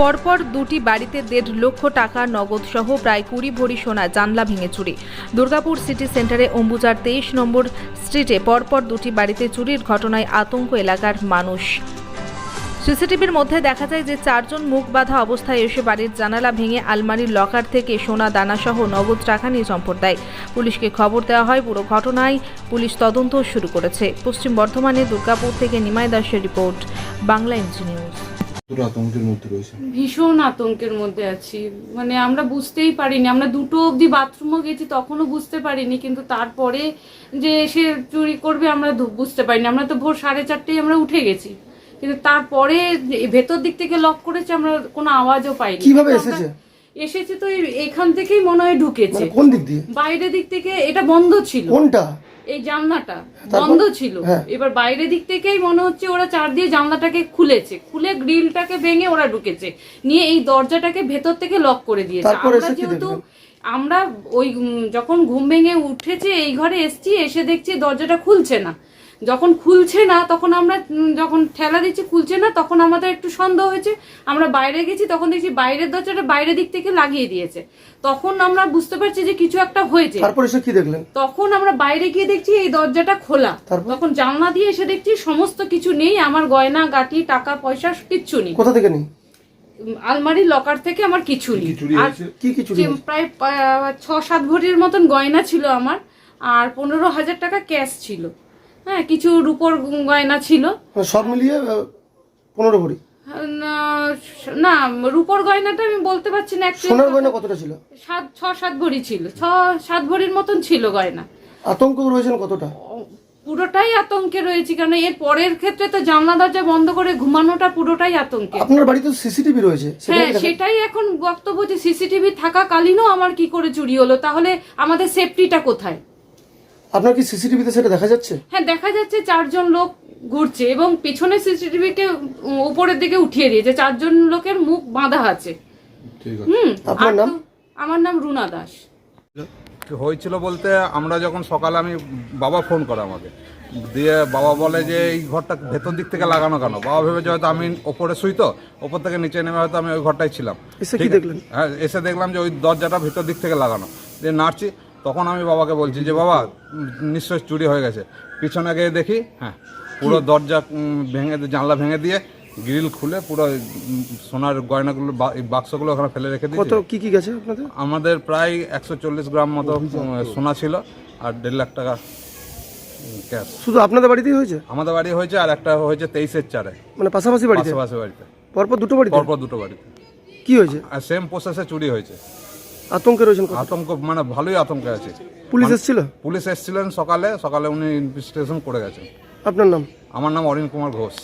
পরপর দুটি বাড়িতে দেড় লক্ষ টাকা নগদ সহ প্রায় কুড়ি ভরি সোনা জানলা ভেঙে চুরি। দুর্গাপুর সিটি সেন্টারে অম্বুজার তেইশ নম্বর স্ট্রিটে পরপর দুটি বাড়িতে চুরির ঘটনায় আতঙ্ক এলাকার মানুষ। সিসিটিভির মধ্যে দেখা যায় যে চারজন মুখ বাঁধা অবস্থায় এসে বাড়ির জানালা ভেঙে আলমারির লকার থেকে সোনা দানাসহ নগদ টাকা নিয়ে চম্পট দেয়। পুলিশকে খবর দেওয়া হয়, পুরো ঘটনায় পুলিশ তদন্ত শুরু করেছে। পশ্চিম বর্ধমানে দুর্গাপুর থেকে নিমাই দাসের রিপোর্ট, বাংলা পুরো আতঙ্কের মধ্যে রয়েছে ভীষণ আতঙ্কের মধ্যে আছি। মানে আমরা বুঝতেই পারিনি। আমরা দুটো অবধি বাথরুমও গেছি তখনও বুঝতে পারিনি কিন্তু তারপরে যে সে চুরি করবে আমরা বুঝতে পারিনি। আমরা তো ভোর সাড়ে চারটেই আমরা উঠে গেছি। কিন্তু তারপরে ভেতর দিক থেকে লক করেছে আমরা কোনো আওয়াজও পাইনি। কীভাবে এসেছে? এসেছে তো এখান থেকেই মনে হয় ঢুকেছে। মানে কোন দিক দিয়ে? বাইরের দিক থেকে এটা বন্ধ ছিল। কোনটা? এই জানলাটা বন্ধ ছিল। হ্যাঁ। এবার বাইরের দিক থেকেই মনে হচ্ছে ওরা চার দিয়ে জানলাটাকে খুলেছে। খুলে গ্রিলটাকে ভেঙে ওরা ঢুকেছে। নিয়ে এই দরজাটাকে ভেতর থেকে লক করে দিয়েছে। আমরা যেহেতু আমরা ওই যখন ঘুম ভেঙে উঠেছে এই ঘরে এসছি এসে দেখছি দরজাটা খুলছে না। যখন খুলছে না তখন আমরা যখন ঠেলা দিচ্ছি খুলছে না তখন আমাদের একটু সন্দেহ হয়েছে। আমরা বাইরে গেছি তখন দেখছি বাইরের দরজাটা বাইরের দিক থেকে লাগিয়ে দিয়েছে। তখন আমরা বুঝতে পারছি যে কিছু একটা হয়েছে। তারপর এসে কি দেখলেন? তখন আমরা বাইরে গিয়ে দেখছি এই দরজাটা খোলা। তখন জানলা দিয়ে এসে দেখছি সমস্ত কিছু নেই আমার গয়না গাটি টাকা পয়সা কিচ্ছু নেই। কোথা থেকে নেই? উম, আলমারির লকার থেকে আমার কিছু নেই। কি চুরি আর কি কি চুরি যে হয়েছে? প্রায় ছ সাত ভরির মতন গয়না ছিল আমার আর পনেরো হাজার টাকা ক্যাশ ছিল। হ্যাঁ কিছু রূপোর গয়না ছিল। মানে সব মিলিয়ে পনেরো ভরি। না- রূপোর গয়নাটা আমি বলতে পারছি না সোনার গয়না কতটা ছিল? সাত ছ সাত ভরি ছিল। ছ সাত ভরির মতন ছিল গয়না। আতঙ্ক রয়েছেন কতটা? পুরোটাই আতঙ্কে রয়েছে কারণ এর পরের ক্ষেত্রে তো জানলা দরজা বন্ধ করে ঘুমানোটা পুরোটাই আতঙ্কে। আপনার বাড়িতে সিসিটিভি রয়েছে হ্যাঁ সেটাই এখন বক্তব্য যে সিসিটিভি থাকাকালীনও আমার কি করে চুরি হলো তাহলে আমাদের সেফটিটা কোথায়? আপনার কি সিসিটিভিতে সেটা দেখা যাচ্ছে? হ্যাঁ দেখা যাচ্ছে চারজন লোক ঘুরছে এবং পেছনে সিসিটিভিকে উপরের দিকে উঠিয়ে দিয়েছে। চারজন লোকের মুখ বাঁধা আছে। হুম আপনার নাম? আমার নাম রুনা দাস। হয়েছিল বলতে আমরা যখন সকালে আমি বাবা ফোন করে আমাকে। দিয়ে বাবা বলে যে এই ঘরটা ভেতর দিক থেকে লাগানো কেন? বাবা ভেবেছে হয়তো আমি ওপরে শুই তো ওপর থেকে নিচে নেমে হয়তো আমি ওই ঘরটাই ছিলাম। এসে কি ঠিক- দেখলেন? হ্যাঁ এসে দেখলাম যে ওই দরজাটা ভেতর দিক থেকে লাগানো। দিয়ে নাড়ছি তখন আমি বাবাকে বলছি যে বাবা উম, নিশ্চয়ই চুরি হয়ে গেছে। পিছনে গিয়ে দেখি হ্যাঁ পুরো দরজা ভেঙে জানলা ভেঙে দিয়ে গ্রিল খুলে পুরো সোনার গয়নাগুলো বাক্সগুলো ওখানে ফেলে রেখে কত দিয়েছি কি কি গেছে আপনাদের? আমাদের প্রায় একশো চল্লিশ গ্রাম মতো সোনা ছিল আর দেড় লাখ টাকা ক্যাশ শুধু আপনাদের বাড়িতেই হয়েছে? আমাদের বাড়ি হয়েছে আর একটা হয়েছে তেইশের চারে। মানে পাশাপাশি বাড়িতে? আশেপাশে বাড়িতে। পরপর দুটো বাড়িতে? পরপর দুটো বাড়িতে। কি হয়েছে? আর সেম প্রসেসে চুরি হয়েছে। আতঙ্কে রয়েছেন আতঙ্ক মানে ভালোই আতঙ্কে আছে। পুলিশ এসেছিল? পুলিশ এসেছিলেন সকালে সকালে উনি ইনভেস্টিগেশন করে গেছেন। আপনার নাম? আমার নাম অরিন কুমার ঘোষ।